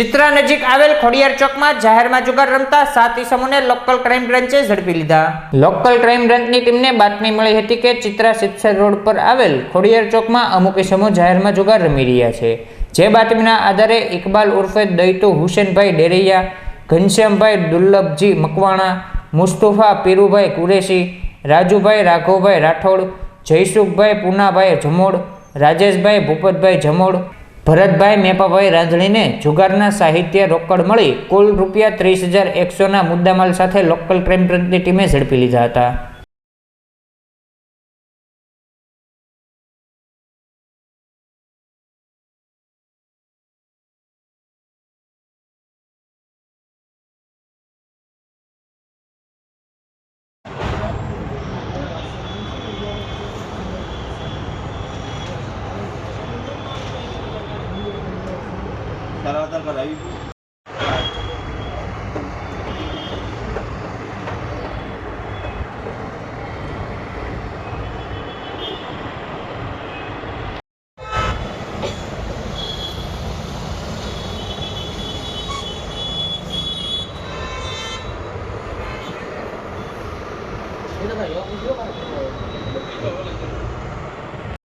ચિત્રા નજીક આવેલ ખોડિયાર ચોકમાં જાહેરમાં જુગાર રમતા સાત ઇસમોને લોકલ ક્રાઇમ બ્રાન્ચે ઝડપી લીધા. લોકલ ક્રાઇમ બ્રાન્ચની ટીમને બાતમી મળી હતી કે ચિત્રા સિત્સર રોડ પર આવેલ ખોડિયાર ચોકમાં અમુક ઇસમો જાહેરમાં જુગાર રમી રહ્યા છે. જે બાતમીના આધારે ઇકબાલ ઉર્ફે દૈતુ હુસેનભાઈ ડેરૈયા, ઘનશ્યામભાઈ દુર્લભજી મકવાણા, મુસ્તુફા પીરુભાઈ કુરેશી, રાજુભાઈ રાઘવભાઈ રાઠોડ, જયસુખભાઈ પૂનાભાઈ જમોડ રાજેશભાઈ ભૂપતભાઈ જમોડ ભરતભાઈ મેપાભાઈ રાંધણીને જુગારના સાહિત્ય રોકડ મળી કુલ રૂપિયા ત્રીસ હજાર એકસોના મુદ્દામાલ સાથે લોકલ ક્રાઇમ બ્રાન્ચની ટીમે ઝડપી લીધા હતા. ધરાવતા પર આવી Ini apa?